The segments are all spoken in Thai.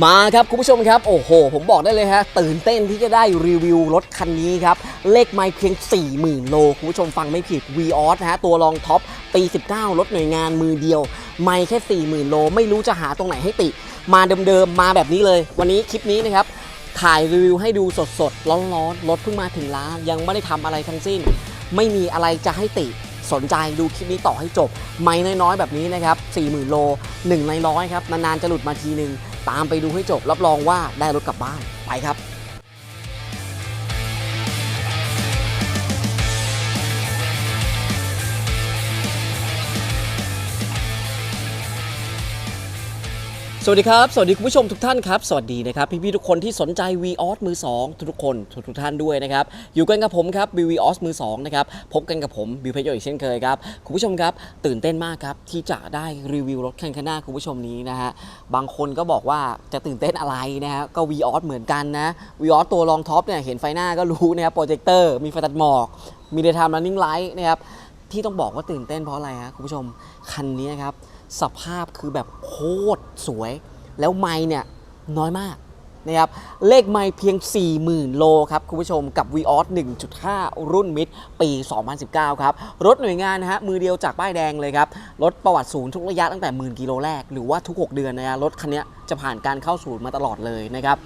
มาครับคุณผู้ชมครับ โอ้โห ผมบอกได้เลยฮะ ตื่นเต้นที่จะได้รีวิวรถคันนี้ครับ เลขไม่เพียง 40,000 โล คุณผู้ชมฟังไม่ผิด v ีออสนะฮะ ตัวรองท็อป ปี 19 รถหน่วยงานมือเดียว ไม่แค่ 40,000 โล ไม่รู้จะหาตรงไหนให้ติ มาเดิมๆ มาแบบนี้เลย วันนี้คลิปนี้นะครับ ถ่ายรีวิวให้ดูสดๆ ร้อนๆ รถเพิ่งมาถึงร้าน ยังไม่ได้ทำอะไรทั้งสิ้น ไม่มีอะไรจะให้ติสนใจดูคลิปนี้ต่อให้จบ ไม่น้อยๆ แบบนี้นะครับ40,000 โล1ในร้อยครับ นานๆ จะหลุดมาทีนึง ตามไปดูให้จบรับรองว่าได้รถกลับบ้านไปครับ สวัสดีครับ สวัสดีคุณผู้ชมทุกท่านครับ สวัสดีนะครับ พี่ๆทุกคนที่สนใจ v ีออสมือ 2 ทุกๆคนทุกๆท่านด้วยนะครับ อยู่กันกับผมครับบิววีออสมือ 2 นะครับ พบกันกับผมบิวเพชรโยอีกเช่นเคยครับ คุณผู้ชมครับ ตื่นเต้นมากครับ ที่จะได้รีวิวรถคันข้างหน้าคุณผู้ชมนี้นะฮะ บางคนก็บอกว่าจะตื่นเต้นอะไรนะฮะก็ v ีออสเหมือนกันนะ v ีออสตัวรองท็อปเนี่ยเห็นไฟหน้าก็รู้นะครับโปรเจคเตอร์มีไฟตัดหมอกมีเดย์ไทม์รันนิ่งไลท์นะครับที่ต้องบอกว่าตื่นเต้นเพราะอะไรฮะคุณผู้ชมคันนี้ครับ สภาพคือแบบโคตรสวย แล้วไม้เนี่ยน้อยมากนะครับเลขไม้เพียง 40,000 โลครับคุณผู้ชมกับ v ีออส1.5 รุ่นมิดปี 2019 ครับ รถหน่วยงานนะฮะมือเดียวจากป้ายแดงเลยครับ รถประวัติศูนย์ทุกระยะตั้งแต่หมื่นกิโลแรก หรือว่าทุก 6 เดือนนะฮะรถคันนี้จะผ่านการเข้าศูนย์มาตลอดเลยนะครับ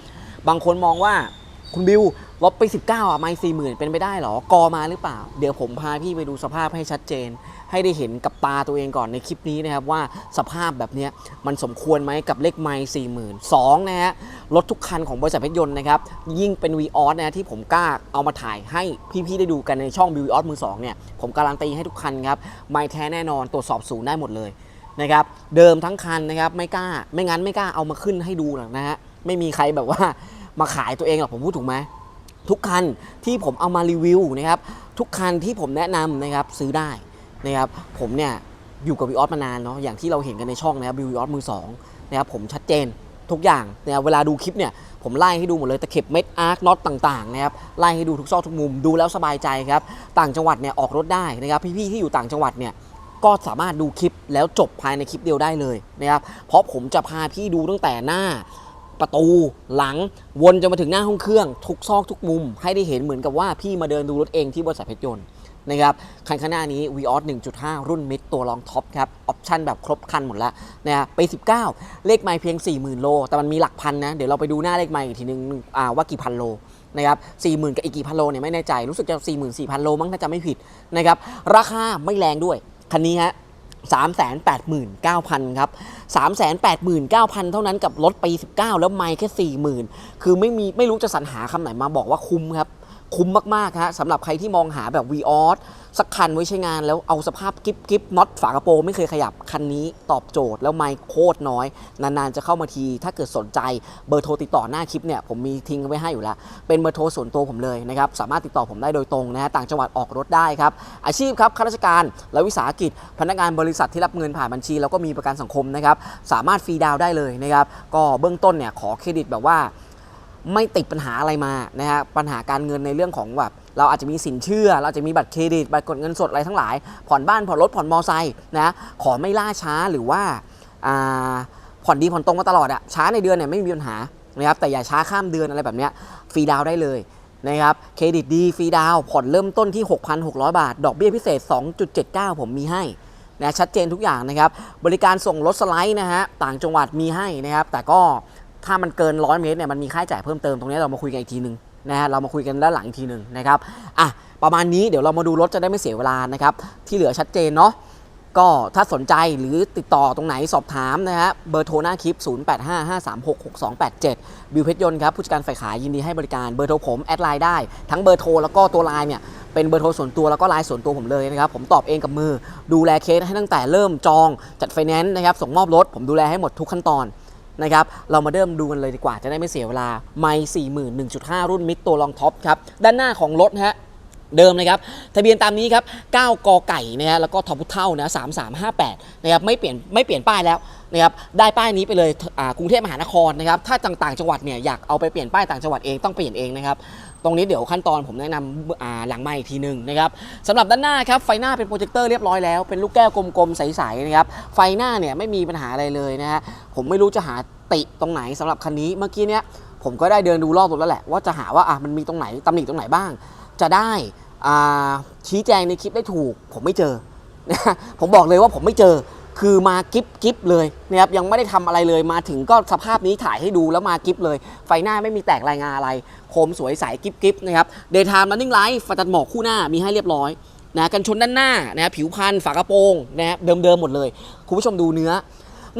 บางคนมองว่าคุณบิวลบไป 19 อะไม่สี่หมื่นเป็นไปได้หรอกอมาหรือเปล่า เดี๋ยวผมพาพี่ไปดูสภาพให้ชัดเจน ให้ได้เห็นกับตาตัวเองก่อนในคลิปนี้นะครับว่าสภาพแบบนี้มันสมควรไหมกับเลขไมล์สี่หมื่นสองนะฮะรถทุกคันของบริษัทเพชรยนต์นะครับยิ่งเป็น v ีออสนะฮะที่ผมกล้าเอามาถ่ายให้พี่ๆได้ดูกันในช่อง v ีออสมือสองเนี่ยผมการันตีให้ทุกคันครับไมล์แท้แน่นอนตรวจสอบศูนย์ได้หมดเลยนะครับเดิมทั้งคันนะครับไม่กล้าไม่งั้นไม่กล้าเอามาขึ้นให้ดูหรอกนะฮะไม่มีใครแบบว่ามาขายตัวเองหรอกผมพูดถูกไหมทุกคันที่ผมเอามารีวิวนะครับทุกคันที่ผมแนะนำนะครับซื้อได้ นะครับผมเนี่ยอยู่กับวิออสมานานเนาะอย่างที่เราเห็นกันในช่องนะครับวิออสมือสองนะครับผมชัดเจนทุกอย่างนะครับเวลาดูคลิปเนี่ยผมไล่ให้ดูหมดเลยตะเข็บเม็ดอาร์คน็อตต่างๆนะครับไล่ให้ดูทุกซอกทุกมุมดูแล้วสบายใจครับต่างจังหวัดเนี่ยออกรถได้นะครับพี่ๆที่อยู่ต่างจังหวัดเนี่ยก็สามารถดูคลิปแล้วจบภายในคลิปเดียวได้เลยนะครับเพราะผมจะพาพี่ดูตั้งแต่หน้าประตูหลังวนจนมาถึงหน้าห้องเครื่อง ทุกซอกทุกมุม ให้ได้เห็นเหมือนกับว่าพี่มาเดินดูรถเองที่บริษัทเพชรยนต์ นะครับคันข้างหน้านี้ v ีออส1.5 รุ่นมิดตัวรองท็อปครับ ออปชั่นแบบครบคันหมดแล้วนะฮะไป 19 เลขไมล์เพียง 40,000 โล แต่มันมีหลักพันนะ เดี๋ยวเราไปดูหน้าเลขไมล์อีกทีนึงอ่าว่ากี่พันโลนะครับ40,000 กับอีกกี่พันโลเนี่ยไม่แน่ใจ รู้สึกจะ 44,000 โลมั้งถ้าจะไม่ผิดนะครับราคาไม่แรงด้วยคันนี้ฮะ389,000 ครับ 389,000 เท่านั้นกับรถปี 19 แล้วไม่แค่ 40,000 คือไม่มีไม่รู้จะสรรหาคำไหนมาบอกว่าคุ้มครับ คุ้มมากๆฮะสำหรับใครที่มองหาแบบ v ีออสสักคันไว้ใช้งานแล้วเอาสภาพกิฟกิฟน็อตฝากระโปรงไม่เคยขยับคันนี้ตอบโจทย์แล้วไม่โคตรน้อย นานๆจะเข้ามาที ถ้าเกิดสนใจเบอร์โทรติดต่อหน้าคลิปเนี่ยผมมีทิ้งไว้ให้อยู่แล้ว เป็นเบอร์โทรส่วนตัวผมเลยนะครับสามารถติดต่อผมได้โดยตรงนะฮะต่างจังหวัดออกรถได้ครับ อาชีพครับข้าราชการและวิสาหกิจ พนักงานบริษัทที่รับเงินผ่านบัญชี แล้วก็มีประกันสังคมนะครับสามารถฟรีดาวได้เลยนะครับก็เบื้องต้นเนี่ยขอเครดิตแบบว่า ไม่ติดปัญหาอะไรมานะฮะปัญหาการเงินในเรื่องของแบบเราอาจจะมีสินเชื่อ เราจะมีบัตรเครดิตบัตรกดเงินสดอะไรทั้งหลาย ผ่อนบ้านผ่อนรถผ่อนมอไซค์นะขอไม่ล่าช้าหรือว่าอ่าผ่อนดีผ่อนตรงมาตลอดอะช้าในเดือนเนี่ยไม่มีปัญหานะครับแต่อย่าช้าข้ามเดือนอะไรแบบเนี้ยฟรีดาวได้เลยนะครับเครดิตดีฟรีดาวผ่อนเริ่มต้นที่ 6,600 บาท ดอกเบี้ยพิเศษ 2.79 ผมมีให้นะชัดเจนทุกอย่างนะครับบริการส่งรถสไลด์นะฮะต่างจังหวัดมีให้นะครับแต่ก็ ถ้ามันเกิน100เมตรเนี่ยมันมีค่าใช้จ่ายเพิ่มเติมตรงนี้เรามาคุยกันอีกทีหนึ่งนะฮะเรามาคุยกันด้านหลังอีกทีหนึ่งนะครับอะประมาณนี้เดี๋ยวเรามาดูรถจะได้ไม่เสียเวลานะครับที่เหลือชัดเจนเนาะก็ถ้าสนใจหรือติดต่อตรงไหนสอบถามนะฮะเบอร์โทรหน้าคลิป 0855366287 บิวเพชรยนต์ครับผู้จัดการฝ่ายขายยินดีให้บริการเบอร์โทรผมแอดไลน์ได้ ทั้งเบอร์โทรแล้วก็ตัวไลน์เนี่ยเป็นเบอร์โทรส่วนตัวแล้วก็ไลน์ส่วนตัวผมเลยนะครับ ผมตอบเองกับมือ ดูแลเคสให้ตั้งแต่เริ่มจองจัดไฟแนนซ์นะครับส่งมอบรถผมดูแลให้หมดทุกขั้นตอน นะครับ เรามาเริ่มดูกันเลยดีกว่าจะได้ไม่เสียเวลา ไม่สี่หมื่นหนึ่งจุดห้ารุ่นมิดตัวรองท็อปครับ ด้านหน้าของรถฮะเดิมนะครับทะเบียนตามนี้ครับ 9กอไก่นะฮะแล้วก็ทอพุเท่านะ3358นะครับไม่เปลี่ยนไม่เปลี่ยนป้ายแล้วนะครับได้ป้ายนี้ไปเลยกรุงเทพมหานครนะครับถ้าต่างๆ จังหวัดเนี่ยอยากเอาไปเปลี่ยนป้ายต่างจังหวัดเองต้องเปลี่ยนเองนะครับ ตรงนี้เดี๋ยวขั้นตอนผมแนะนำหลังไมาอีกทีหนึ่งนะครับสำหรับด้านหน้าครับไฟหน้าเป็นโปรเจคเตอร์เรียบร้อยแล้วเป็นลูกแก้วกลมๆใสๆนะครับไฟหน้าเนี่ยไม่มีปัญหาอะไรเลยนะฮะผมไม่รู้จะหาติตรงไหนสำหรับคันนี้เมื่อกี้เนี้ยผมก็ได้เดินดูรอบรถแล้วแหละว่าจะหาว่าอะมันมีตรงไหนตำหนิตรงไหนบ้าง จะได้ชี้แจงในคลิปได้ถูก ผมไม่เจอนะผมบอกเลยว่าผมไม่เจอ คือมากิฟกิฟเลยนะครับยังไม่ได้ทำอะไรเลยมาถึงก็สภาพนี้ถ่ายให้ดูแล้วมากิฟเลย ไฟหน้าไม่มีแตกรายงานอะไร โคมสวยใสกิฟกิฟนะครับเดย์ไทม์ running light ไฟตัดหมอกคู่หน้ามีให้เรียบร้อยนะกันชนด้านหน้านะผิวพันฝากระโปรงนะครับเดิมๆหมดเลย คุณผู้ชมดูเนื้อ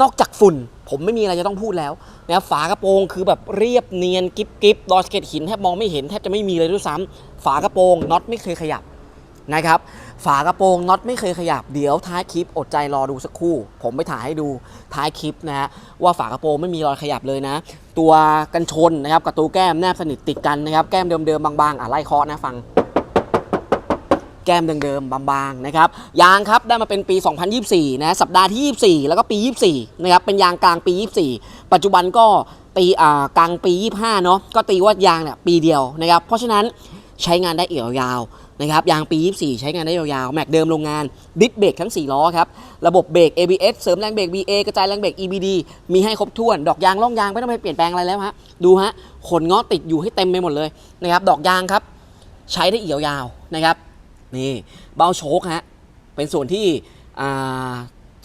นอกจากฝุ่น ผมไม่มีอะไรจะต้องพูดแล้วนะครับฝากระโปรงคือแบบเรียบเนียนกิฟกิฟดอสเก็ตหินแทบมองไม่เห็นแทบจะไม่มีเลยด้วยซ้ำฝากระโปรงน็อตไม่เคยขยับนะครับ ฝากระโปรงน็อตไม่เคยขยับเดี๋ยวท้ายคลิปอดใจรอดูสักครู่ ผมไปถ่ายให้ดูท้ายคลิปนะฮะว่าฝากระโปรงไม่มีรอยขยับเลยนะ ตัวกันชนนะครับกับตัวแก้มแนบสนิทติดกันนะครับแก้มเดิมๆบางๆอะไล่เคาะนะฟังแก้มเดิมๆบางๆนะครับยางครับได้มาเป็นปี 2024 นะสัปดาห์ที่ 24 แล้วก็ปี 24 นะครับเป็นยางกลางปี 24 ปัจจุบันก็ปีอ่ากลางปี 25 เนาะก็ตีว่ายางเนี่ยปีเดียวนะครับเพราะฉะนั้นใช้งานได้เอีกยวยาว นะครับยางปี 24 ใช้งานได้ยาวๆ แม็กเดิมโรงงานดิสเบรกทั้ง 4 ล้อครับ ระบบเบรก ABS เสริมแรงเบรก BA กระจายแรงเบรก EBD มีให้ครบถ้วน ดอกยางล่องยางไม่ต้องไปเปลี่ยนแปลงอะไรแล้วฮะ ดูฮะ ขนงอติดอยู่ให้เต็มไปหมดเลยนะครับ ดอกยางครับ ใช้ได้อีกยาวๆนะครับ นี่ เบ้าโชคฮะ เป็นส่วนที่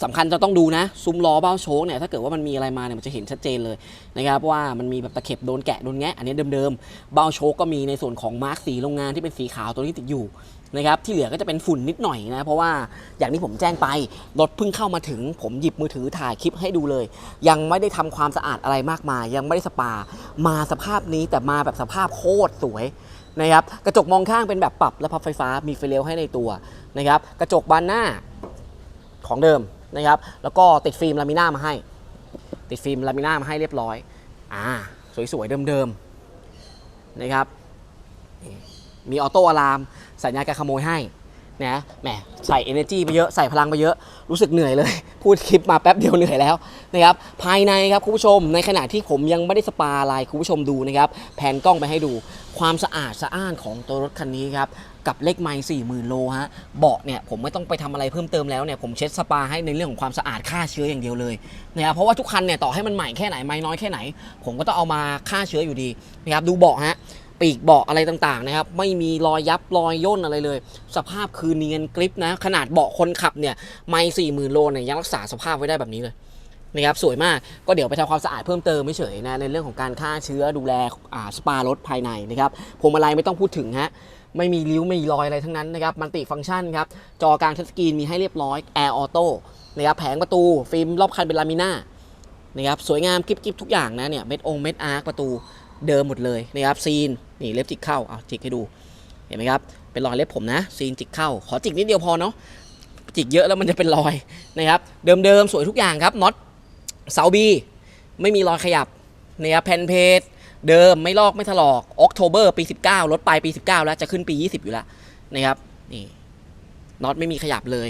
สำคัญจะต้องดูนะ ซุ้มล้อเบ้าโชคเนี่ยถ้าเกิดว่ามันมีอะไรมาเนี่ยมันจะเห็นชัดเจนเลยนะครับว่ามันมีแบบตะเข็บโดนแกะโดนแงะอันนี้เดิมๆ เบ้าโชคก็มีในส่วนของมาร์กสีโรงงานที่เป็นสีขาวตัวนี้ติดอยู่นะครับที่เหลือก็จะเป็นฝุ่นนิดหน่อยนะเพราะว่าอย่างที่ผมแจ้งไปรถเพิ่งเข้ามาถึง ผมหยิบมือถือถ่ายคลิปให้ดูเลย ยังไม่ได้ทำความสะอาดอะไรมากมาย ยังไม่ได้สปา มาสภาพนี้แต่มาแบบสภาพโคตรสวยนะครับกระจกมองข้างเป็นแบบปรับและพับไฟฟ้ามีไฟเลี้ยวให้ในตัวนะครับกระจกบานหน้าของเดิม นะครับ แล้วก็ติดฟิล์มลามิน่ามาให้ ติดฟิล์มลามิน่ามาให้เรียบร้อย อ่า สวยๆ เดิมๆ นะครับ มีออโต้อะลาม สัญญาการขโมยให้นะแหมใส่ energy ไปเยอะ ใส่พลังไปเยอะ รู้สึกเหนื่อยเลย พูดคลิปมาแป๊บเดียวเหนื่อยแล้วนะครับ ภายในครับคุณผู้ชม ในขณะที่ผมยังไม่ได้สปาอะไรคุณผู้ชมดูนะครับ แผนกล้องไปให้ดู ความสะอาดสะอ้านของตัวรถคันนี้ครับ กับเลขไมล์4 0,000โลฮะเบาะเนี่ยผมไม่ต้องไปทำอะไรเพิ่มเติมแล้วเนี่ยผมเช็ดสปาให้ในเรื่องของความสะอาดฆ่าเชื้ออย่างเดียวเลยนะครับเพราะว่าทุกคันเนี่ยต่อให้มันใหม่แค่ไหนไม้น้อยแค่ไหน ผมก็ต้องเอามาฆ่าเชื้ออยู่ดีนะครับดูเบาะฮะปีกเบาะอะไรต่างๆนะครับไม่มีรอยยับรอยย่นอะไรเลย สภาพคือเนียนกริปนะขนาดเบาะคนขับเนี่ยไมล์4 0,000โลเนี่ยยังรักษาสภาพไว้ได้แบบนี้เลยนะครับสวยมากก็เดี๋ยวไปทำความสะอาดเพิ่มเติมไม่เฉยนะในเรื่องของการฆ่าเชื้อดูแลสปารถภายในนะครับพวงมาลัยไม่ต้องพูดถึงฮะ ไม่มีริ้วไม่มีรอยอะไรทั้งนั้นนะครับมันติฟังก์ชันครับจอกลางทัชสกรีนมีให้เรียบร้อยแอร์ออโต้นะครับแผงประตูฟิล์มรอบคันเป็นลามิน่านะครับสวยงามกริบกริบทุกอย่างนะเนี่ยเม็ดองเม็ดอาร์คประตูเดิมหมดเลยนะครับซีนนี่เล็บจิกเข้าเอาจิกให้ดูเห็นไหมครับเป็นรอยเล็บผมนะซีนจิกเข้า ขอจิกนิดเดียวพอเนาะจิกเยอะแล้วมันจะเป็นรอยนะครับเดิมๆสวยทุกอย่างครับน็อตเสาบีไม่มีรอยขยับนะครับแผ่นเพจ เดิมไม่ลอกไม่ถลอกออกโทเบอร์ปี 19ลดไปปี 19 แล้วจะขึ้นปี 20 อยู่แล้วนะครับนี่น็อตไม่มีขยับเลย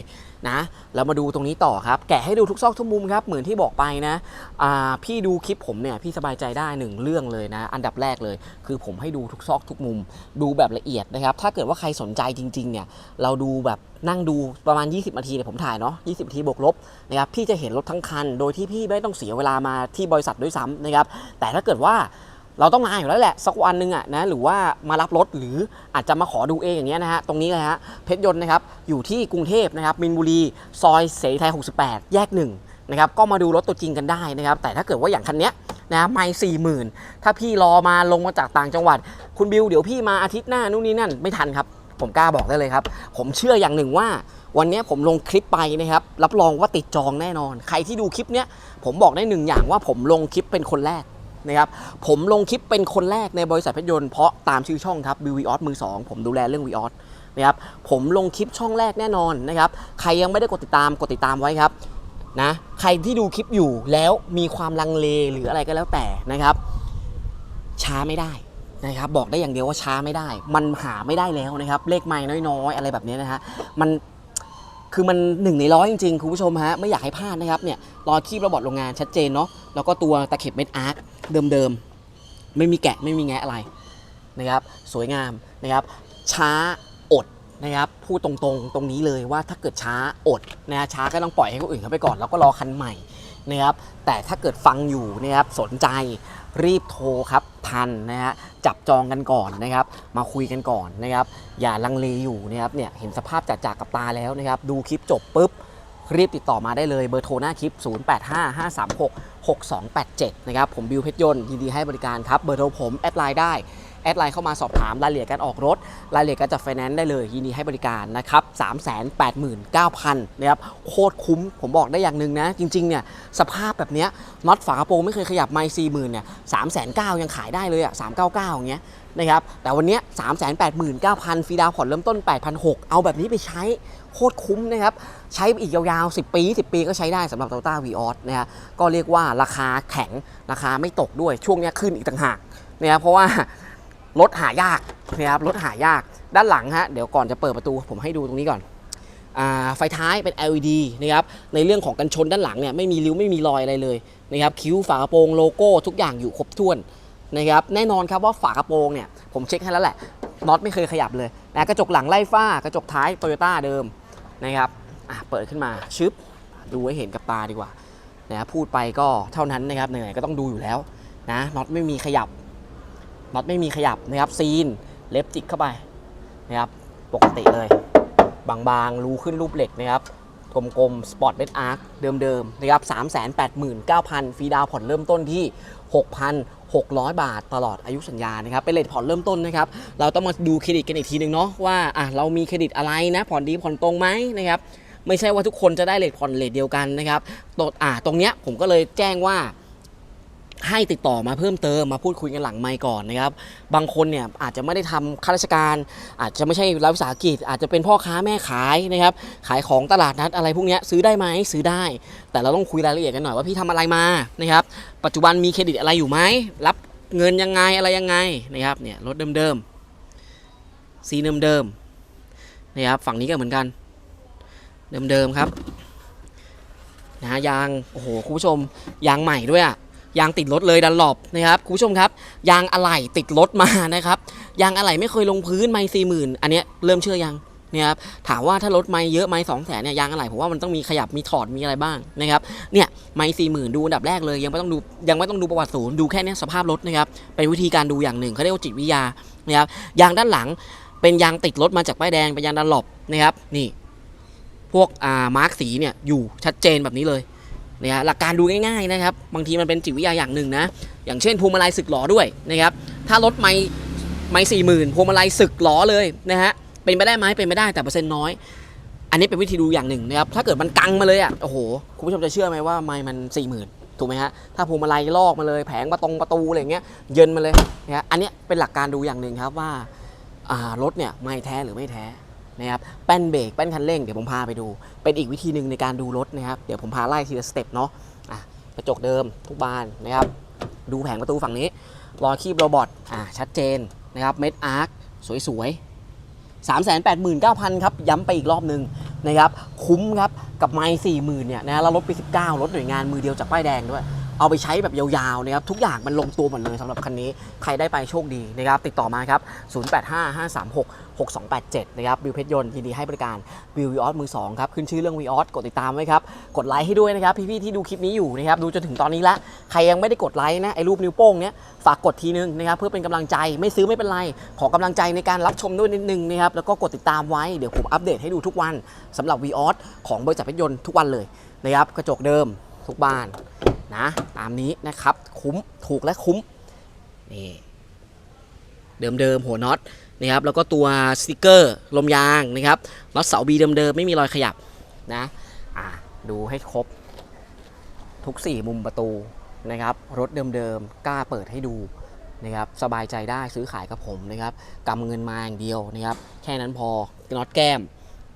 นะแล้วมาดูตรงนี้ต่อครับ แกะให้ดูทุกซอกทุกมุมครับ เหมือนที่บอกไปนะอ่าพี่ดูคลิปผมเนี่ยพี่สบายใจได้หนึ่งเรื่องเลยนะ อันดับแรกเลย คือผมให้ดูทุกซอกทุกมุม ดูแบบละเอียดนะครับ ถ้าเกิดว่าใครสนใจจริงๆเนี่ยเราดูแบบนั่งดูประมาณ 20นาทีเนี่ยผมถ่ายเนาะ20นาทีบวกลบนะครับพี่จะเห็นรถทั้งคัน โดยที่พี่ไม่ต้องเสียเวลามาที่บริษัทด้วยซ้ำนะครับแต่ถ้าเกิดว่า เราต้องมาอยู่แล้วแหละสักวันหนึ่งอะนะหรือว่ามารับรถหรืออาจจะมาขอดูเองอย่างเงี้ยนะฮะตรงนี้เลยฮะเพชรยนต์นะครับอยู่ที่กรุงเทพนะครับมินบุรี ซอยเสรีไทย 68 แยกหนึ่งนะครับก็มาดูรถตัวจริงกันได้นะครับ แต่ถ้าเกิดว่าอย่างคันเนี้ยนะไม่สี่หมื่นถ้าพี่รอมาลงมาจากต่างจังหวัด คุณบิวเดี๋ยวพี่มาอาทิตย์หน้านู่นนี่นั่นไม่ทันครับ ผมกล้าบอกได้เลยครับ ผมเชื่ออย่างหนึ่งว่า วันนี้ผมลงคลิปไปนะครับ รับรองว่าติดจองแน่นอน ใครที่ดูคลิปเนี้ยผมบอกได้หนึ่งอย่างว่าผมลงคลิปเป็นคนแรก นะครับผมลงคลิปเป็นคนแรกในบริษัทเพชรยนต์เพราะตามชื่อช่องครับ b v o s มือ2ผมดูแลเรื่อง v o s นะครับผมลงคลิปช่องแรกแน่นอนนะครับใครยังไม่ได้กดติดตามกดติดตามไว้ครับนะใครที่ดูคลิปอยู่แล้วมีความลังเลหรืออะไรก็แล้วแต่นะครับ ช้าไม่ได้นะครับบอกได้อย่างเดียวว่าช้าไม่ได้ มันหาไม่ได้แล้วนะครับ เลขไม้น้อยๆ อะไรแบบนี้นะฮะมัน คือมันหนึ่งในร้อยจริงๆ คุณผู้ชมฮะไม่อยากให้พลาดนะครับเนี่ยรอยคีบระบอดโรงงานชัดเจนเนาะแล้วก็ตัวตะเข็บเม็ดอาร์คเดิมๆ ไม่มีแกะไม่มีแงะอะไรนะครับสวยงามนะครับช้าอดนะครับพูดตรงๆตรงนี้เลยว่าถ้าเกิดช้าอดนะฮะช้าก็ต้องปล่อยให้คนอื่นเขาไปก่อนแล้วก็รอคันใหม่นะครับแต่ถ้าเกิดฟังอยู่นะครับสนใจรีบโทรครับ ทันนะฮะจับจองกันก่อนนะครับ มาคุยกันก่อนนะครับ อย่าลังเลอยู่นะครับเนี่ยเห็นสภาพจัดจากกับตาแล้วนะครับ ดูคลิปจบปุ๊บรีบติดต่อมาได้เลยเบอร์โทรหน้าคลิป 0855366287 นะครับ ผมบิวเพชรยนต์ยินดีให้บริการครับ เบอร์โทรผม แอดไลน์ได้ แอดไลน์เข้ามาสอบถามรายละเอียดการออกรถ รายละเอียดการจัดไฟแนนซ์ได้เลยยินดีให้บริการนะครับ389,000นะครับโคตรคุ้มผมบอกได้อย่างหนึ่งนะ จริงๆเนี่ยสภาพแบบเนี้ยน็อตฝากระโปรงไม่เคยขยับไม่สี่หมื่นเนี่ยสามแสนเก้ายังขายได้เลยอะสามเก้าเก้าอย่างเงี้ยนะครับแต่วันนี้ยสามแสนแปดหมื่นเก้าพันฟรีดาวผ่อนเริ่มต้นแปดพันหกเอาแบบนี้ไปใช้โคตรคุ้มนะครับ ใช้อีกยาวๆ 10 ปี 10 ปีก็ใช้ได้สำหรับ Toyota v ีออสนะฮะก็เรียกว่าราคาแข็ง ราคาไม่ตกด้วยช่วงนี้ขึ้นอีกต่างหากนะครับเพราะว่า รถหายากนะครับรถหายากด้านหลังฮะเดี๋ยวก่อนจะเปิดประตูผมให้ดูตรงนี้ก่อนอไฟท้ายเป็น LED นะครับในเรื่องของกันชนด้านหลังเนี่ยไม่มีริ้วไม่มีรอยอะไรเลยนะครับคิ้วฝากระโปรงโลโก้ทุกอย่างอยู่ครบถ้วนนะครับแน่นอนครับว่าฝากระโปรงเนี่ยผมเช็คให้แล้วแหละน็อตไม่เคยขยับเลยนะกระจกหลังไล่ฝ้ากระจกท้ายโตโยต้าเดิมนะครับเปิดขึ้นมาชึบดูให้เห็นกับตาดีกว่านะพูดไปก็เท่านั้นนะครับไหนๆก็ต้องดูอยู่แล้วนะน็อตไม่มีขยับ น็อตไม่มีขยับนะครับซีนเล็บจิกเข้าไปนะครับปกติเลย บางๆ รูขึ้นรูปเหล็กนะครับกลมๆสปอร์ตเ d ดอาร์คเดิมๆนะครับ389,000 ฟรีดาวผ่อนเริ่มต้นที่ 6,600 บาทตลอดอายุสัญญานะครับ เป็นเลทผ่อนเริ่มต้นนะครับ เราต้องมาดูเครดิตกันอีกทีหนึ่งเนาะว่าอะเรามีเครดิตอะไรนะ ผ่อนดีผ่อนตรงไหมนะครับ ไม่ใช่ว่าทุกคนจะได้เลทผ่อนเลทเดียวกันนะครับตรงอ่าตรงเนี้ยผมก็เลยแจ้งว่า ให้ติดต่อมาเพิ่มเติมมาพูดคุยกันหลังไมค์ก่อนนะครับ บางคนเนี่ยอาจจะไม่ได้ทำข้าราชการ อาจจะไม่ใช่รัฐวิสาหกิจ อาจจะเป็นพ่อค้าแม่ขายนะครับ ขายของตลาดนัดอะไรพวกนี้ซื้อได้ไหมซื้อได้ แต่เราต้องคุยรายละเอียดกันหน่อยว่าพี่ทำอะไรมานะครับ ปัจจุบันมีเครดิตอะไรอยู่ไหมรับเงินยังไงอะไรยังไงนะครับเนี่ยรถเดิมๆสีเดิมๆนะครับฝั่งนี้ก็เหมือนกันเดิมๆครับนะฮะยางโอ้โหคุณผู้ชมยางใหม่ด้วยอะ ยางติดรถเลยดันหลบนะครับคุณผู้ชมครับ ยางอะไหล่ติดรถมานะครับยางอะไหล่ไม่เคยลงพื้นไม่สี่หมื่นอันเนี้ยเริ่มเชื่อยังเนี่ยครับถามว่าถ้ารถไม่เยอะไม่สองแสนเนี่ยยางอะไหล่ผมว่ามันต้องมีขยับมีถอดมีอะไรบ้างนะครับเนี่ยไม่สี่หมื่นดูอันดับแรกเลยยังไม่ต้องดูยังไม่ต้องดูประวัติศูนย์ดูแค่เนี้ยสภาพรถนะครับเป็นวิธีการดูอย่างหนึ่งเขาเรียกว่าจิตวิทยานะครับยางด้านหลังเป็นยางติดรถมาจากป้ายแดงเป็นยางดันหลบนะครับนี่พวกอ่ามาร์กสีเนี่ยอยู่ชัดเจนแบบนี้เลย นะฮะหลักการดูง่ายๆนะครับบางทีมันเป็นจิตวิทยาอย่างหนึ่งนะอย่างเช่นพวงมาลัยสึกหลอด้วยนะครับถ้ารถไม่ไม่สี่หมื่นพวงมาลัยสึกหลอเลยนะฮะเป็นไปได้ไหมเป็นไปได้แต่เปอร์เซ็นต์น้อย อันนี้เป็นวิธีดูอย่างหนึ่งนะครับถ้าเกิดมันกังมาเลยอะโอ้โหคุณผู้ชมจะเชื่อไหมว่าไม่มันสี่หมื่นถูกไหมฮะถ้าพวงมาลัยลอกมาเลยแผงประตงประตูอะไรอย่างเงี้ยเยินมาเลยนะฮะอันนี้เป็นหลักการดูอย่างหนึ่งครับว่ารถเนี่ยไม่แท้หรือไม่แท้ นะครับแป้นเบรกแป้นคันเร่งเดี๋ยวผมพาไปดู เป็นอีกวิธีหนึ่งในการดูรถนะครับเดี๋ยวผมพาไล่ทีละสเต็ปเนาะอะกระจกเดิมทุกบานนะครับดูแผงประตูฝั่งนี้รอยคีบโรบอทอ่าชัดเจนนะครับเม็ดอาร์คสวยๆ 3 8 9 0 0 0 ครับ ย้ำไปอีกรอบหนึ่งนะครับ คุ้มครับ กับไม้4 0,000 เนี่ยนะแล้วรถปี19รถหน่วยงานมือเดียวจากป้ายแดงด้วย เอาไปใช้แบบยาวๆนะครับทุกอย่างมันลงตัวหมดเลยสำหรับคันนี้ใครได้ไปโชคดีนะครับติดต่อมาครับ 0855366287 นะครับบิวเพชรยนต์ยินดีให้บริการบิววีออสมือสองครับขึ้นชื่อเรื่องวีออสกดติดตามไว้ครับ กดไลค์ให้ด้วยนะครับ พี่ๆที่ดูคลิปนี้อยู่นะครับดูจนถึงตอนนี้ละใครยังไม่ได้กดไลค์นะไอ้รูปนิ้วโป้งเนี้ยฝากกดทีนึงนะครับเพื่อเป็นกำลังใจไม่ซื้อไม่เป็นไร ขอกำลังใจในการรับชมด้วยนิดนึงนะครับแล้วก็กดติดตามไว้เดี๋ยวผมอัปเดตให้ดูทุกวันสำหรับวีออสของบริษัทเพชรยนต์ทุกวันเลยนะครับกระจกเดิมทุกบาน นะ ตามนี้นะครับคุ้มถูกและคุ้มนี่เดิมๆหัวน็อตนะครับแล้วก็ตัวสติกเกอร์ลมยางนะครับน็อตเสาบีเดิมๆไม่มีรอยขยับนะอ่าดูให้ครบ ทุก 4 มุมประตูนะครับรถเดิมๆกล้าเปิดให้ดูนะครับสบายใจได้ซื้อขายกับผมนะครับกำเงินมาอย่างเดียวนะครับแค่นั้นพอน็อตแก้ม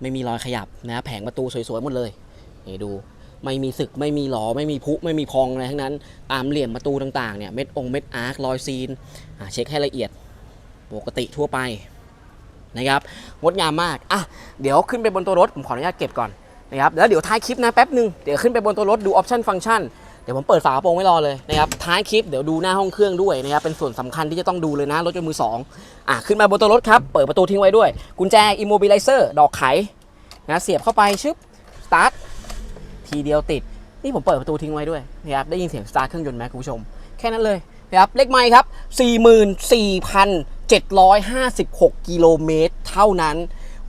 ไม่มีรอยขยับนะแผงประตูสวยๆหมดเลยนี่ดู ไม่มีสึกไม่มีหลอไม่มีพุไม่มีพองอะไรทั้งนั้น ตามเหลี่ยมประตูต่างๆเนี่ยเม็ดองเม็ดอาร์ครอยซีนเช็คให้ละเอียดปกติทั่วไปนะครับงดงามมากอะเดี๋ยวขึ้นไปบนตัวรถผมขออนุญาตเก็บก่อนนะครับแล้วเดี๋ยวท้ายคลิปนะแป๊บนึงเดี๋ยวขึ้นไปบนตัวรถดูออปชันฟังก์ชันเดี๋ยวผมเปิดฝากระโปรงไว้รอเลยนะครับท้ายคลิปเดี๋ยวดูหน้าห้องเครื่องด้วยนะครับเป็นส่วนสำคัญที่จะต้องดูเลยนะรถยนต์มือสองอะขึ้นมาบนตัวรถครับเปิดประตูทิ้งไว้ด้วย กุญแจ immobilizer ดอกไขนะเสียบเข้าไปชึบ ทีเดียวติด นี่ผมเปิดประตูทิ้งไว้ด้วยนะครับได้ยินเสียงสตาร์ทเครื่องยนต์ไหมคุณผู้ชม แค่นั้นเลยนะครับเลขไมล์ครับ 44,756 กิโลเมตรเท่านั้น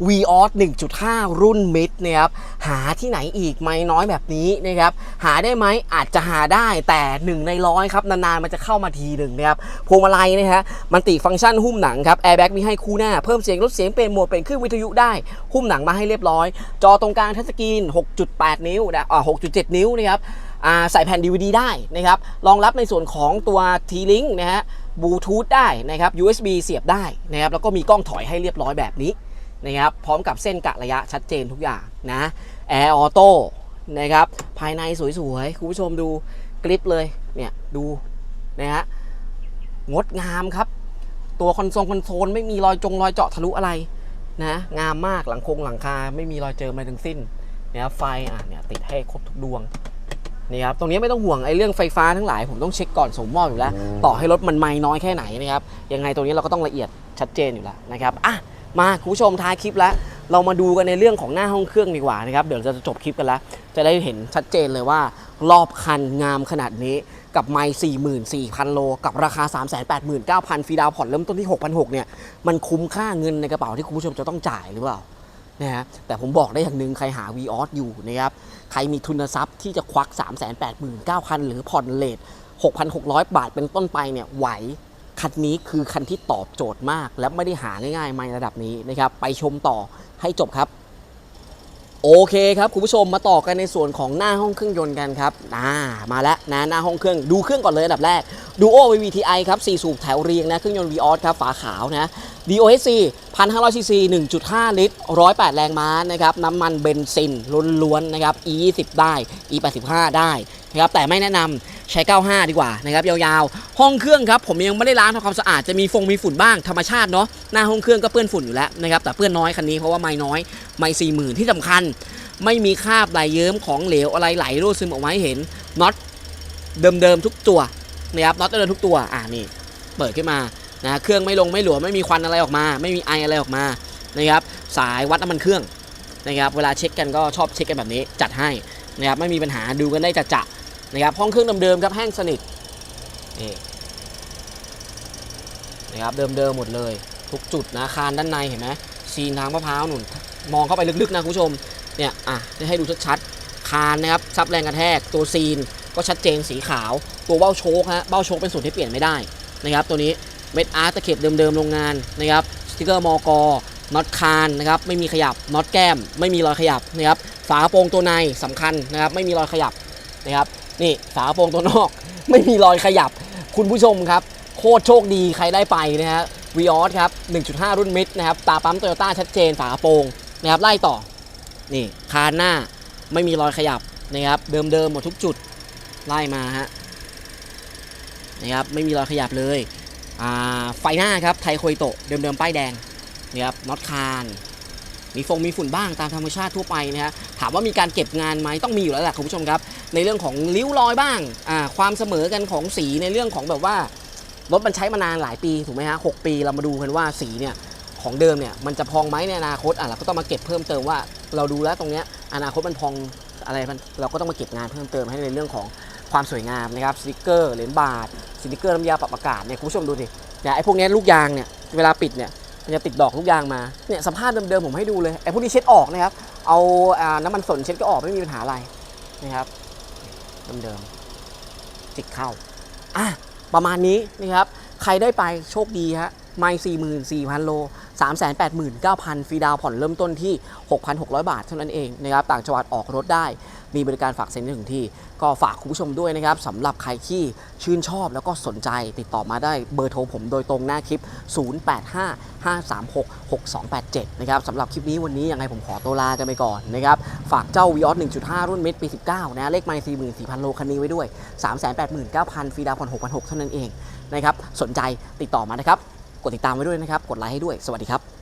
v ีออส1.5 รุ่นมิดนะครับหาที่ไหนอีกไม่น้อยแบบนี้นะครับหาได้ไหมอาจจะหาได้แต่หนึ่งในร้อยครับนานๆมันจะเข้ามาทีหนึ่งนะครับพวงมาลัยนะฮะมันติฟังก์ชันหุ้มหนังครับแอร์แบ็กมีให้คู่หน้า เพิ่มเสียงลดเสียงเปลี่ยนโหมดเป็นเครื่องวิทยุได้ หุ้มหนังมาให้เรียบร้อย จอตรงกลางทัชสกรีน 6.8 นิ้วนะอ่า6.7 นิ้วนะครับอ่าใส่แผ่น DVD ได้นะครับรองรับในส่วนของตัว T-Link นะฮะบลูทูธได้นะครับ USB เสียบได้นะครับแล้วก็มีกล้องถอยให้เรียบร้อยแบบนี้ นะครับพร้อมกับเส้นกะระยะชัดเจนทุกอย่างนะแอร์ออโต้นะครับภายในสวยๆ คุณผู้ชมดูกริปเลยเนี่ยดูนะฮะงดงามครับ ตัวคอนโซลคอนโซลไม่มีรอยจงรอยเจาะทะลุอะไรนะงามมากหลังคงหลังคาไม่มีรอยเจอมาทั้งสิ้นนะครับไฟอะเนี่ยติดให้ครบทุกดวงนี่ครับตรงนี้ไม่ต้องห่วงไอ้เรื่องไฟฟ้าทั้งหลาย ผมต้องเช็คก่อนส่งมอบอยู่แล้ว ต่อให้รถมันไม่น้อยแค่ไหนนะครับยังไงตรงนี้เราก็ต้องละเอียดชัดเจนอยู่แล้วนะครับอะ มาคุณผู้ชมท้ายคลิปแล้ว เรามาดูกันในเรื่องของหน้าห้องเครื่องดีกว่านะครับ เดี๋ยวจะจบคลิปกันแล้ว จะได้เห็นชัดเจนเลยว่า รอบคันงามขนาดนี้กับไมล์44,000 โล กับราคา 389,000ฟรีดาวผ่อนเริ่มต้นที่ 6,600เนี่ยมันคุ้มค่าเงินในกระเป๋าที่คุณผู้ชมจะต้องจ่ายหรือเปล่านะฮะแต่ผมบอกได้อย่างหนึ่งใครหา v ีออสอยู่นะครับใครมีทุนทรัพย์ที่จะควัก 389,000 หรือผ่อนเลท6,600 บาทเป็นต้นไปเนี่ยไหว คันนี้คือคันที่ตอบโจทย์มาก และไม่ได้หาง่ายๆไม่ระดับนี้นะครับ ไปชมต่อให้จบครับ โอเคครับคุณผู้ชมมาต่อกันในส่วนของหน้าห้องเครื่องยนต์กันครับอ่ามาแล้วนะหน้าห้องเครื่องดูเครื่องก่อนเลยอันดับแรก Duo VVTi ครับ4สูบแถวเรียงนะเครื่องยนต์ Vios ครับฝาขาวนะ DOHC 1,500 cc 1.5 ลิตร 108 แรงม้านะครับน้ำมันเบนซินล้วนๆนะครับ E20 ได้ E85 ได้นะครับแต่ไม่แนะนำ ใช้ 95 ดีกว่านะครับยาวๆ ห้องเครื่องครับผมยังไม่ได้ล้างทำความสะอาดจะมีฟงมีฝุ่นบ้างธรรมชาติเนาะหน้าห้องเครื่องก็เปื้อนฝุ่นอยู่แล้วนะครับแต่เปื้อนน้อยคันนี้เพราะว่าไม่น้อยไม่สี่หมื่นที่สำคัญ ไม่มีคราบไหลเยิ้มของเหลวอะไรไหลรั่วซึมออกมาให้เห็นน็อตเดิมๆทุกตัวนะครับน็อตเดิมทุกตัวอ่านี่เปิดขึ้นมานะเครื่องไม่ลงไม่หลวมไม่มีควันอะไรออกมา ไม่มีไออะไรออกมานะครับสายวัดน้ำมันเครื่องนะครับเวลาเช็คกันก็ชอบเช็คกันแบบนี้จัดให้นะครับไม่มีปัญหาดูกันได้จัดจะ นะครับห้องเครื่องเดิมๆครับแห้งสนิทนี่นะครับเดิมๆหมดเลย ทุกจุดนะคานด้านในเห็นไหมซีนทางมะพร้าวหนุนมองเข้าไปลึกๆนะคุณผู้ชมเนี่ยอะให้ดูชัดๆคานนะครับซับแรงกระแทกตัวซีนก็ชัดเจนสีขาว ตัวเบ้าโชคฮะเบ้าโชคเป็นส่วนที่เปลี่ยนไม่ได้นะครับตัวนี้เม็ดอาร์ตตะเข็บเดิมๆโรงงานนะครับสติกเกอร์มอกน็อตคานนะครับไม่มีขยับน็อตแก้ม ไม่มีรอยขยับนะครับฝากระโปรงตัวในสำคัญนะครับไม่มีรอยขยับนะครับ นี่ฝากระโปรงตัวนอก ไม่มีรอยขยับ คุณผู้ชมครับ โคตรโชคดีใครได้ไปนะฮะวีออสครับ 1.5 รุ่นมิดนะครับ ตาปั๊มโตโยต้าชัดเจนฝากระโปรงนะครับไล่ต่อ นี่คานหน้าไม่มีรอยขยับนะครับเดิมๆหมดทุกจุดไล่มาฮะนะครับไม่มีรอยขยับเลยอ่าไฟหน้าครับไทโคยโตเดิมๆป้ายแดงนี่ครับน็อตคาน มีฟงมีฝุ่นบ้างตามธรรมชาติทั่วไปนะฮะถามว่ามีการเก็บงานไหมต้องมีอยู่แล้วแหละคุณผู้ชมครับ ในเรื่องของริ้วรอยบ้างอ่าความเสมอกันของสีในเรื่องของแบบว่ารถมันใช้มานานหลายปีถูกไหมฮะหกปีเรามาดูกันว่าสีเนี่ยของเดิมเนี่ยมันจะพองไหมในอนาคตอะเราก็ต้องมาเก็บเพิ่มเติมว่าเราดูแล้วตรงเนี้ยอนาคตมันพองอะไรมันเราก็ต้องมาเก็บงานเพิ่มเติมให้ในเรื่องของความสวยงามนะครับสติกเกอร์เหรียญบาทสติกเกอร์น้ำยาปรับอากาศเนี่ยคุณผู้ชมดูดิเนี่ยไอ้พวกนี้ลูกยางเนี่ยเวลาปิดเนี่ย จะติดดอกลูกยางมาเนี่ยสภาพเดิมๆผมให้ดูเลยไอ้พวกนี้เช็ดออกนะครับ เอาน้ำมันสนเช็ดก็ออกไม่มีปัญหาอะไรนะครับเดิมๆจิกเข้าอะประมาณนี้นะครับ ใครได้ไปโชคดีฮะไม่สี่หมื่นสี่พันโลสามแสนแปดหมื่นเก้าพันฟรีดาวผ่อนเริ่มต้นที่6,600บาทเท่านั้นเองนะครับต่างจังหวัดออกรถได้ มีบริการฝากเซ็นได้ถึงที่ ก็ฝากคุณผู้ชมด้วยนะครับสำหรับใครที่ชื่นชอบแล้วก็สนใจติดต่อมาได้เบอร์โทรผมโดยตรงหน้าคลิป 0855366287 นะครับสำหรับคลิปนี้วันนี้ยังไงผมขอตัวลากันไปก่อนนะครับฝากเจ้า Vios 1.5 รุ่นเมตรปี 19 นะ เลขไมล์44,000 โลคันนี้ไว้ด้วย 389,000 ฟรีดาวน์ผ่อน6,600 เท่านั้นเองนะครับสนใจติดต่อมานะครับกดติดตามไว้ด้วยนะครับ กดไลค์ให้ด้วย สวัสดีครับ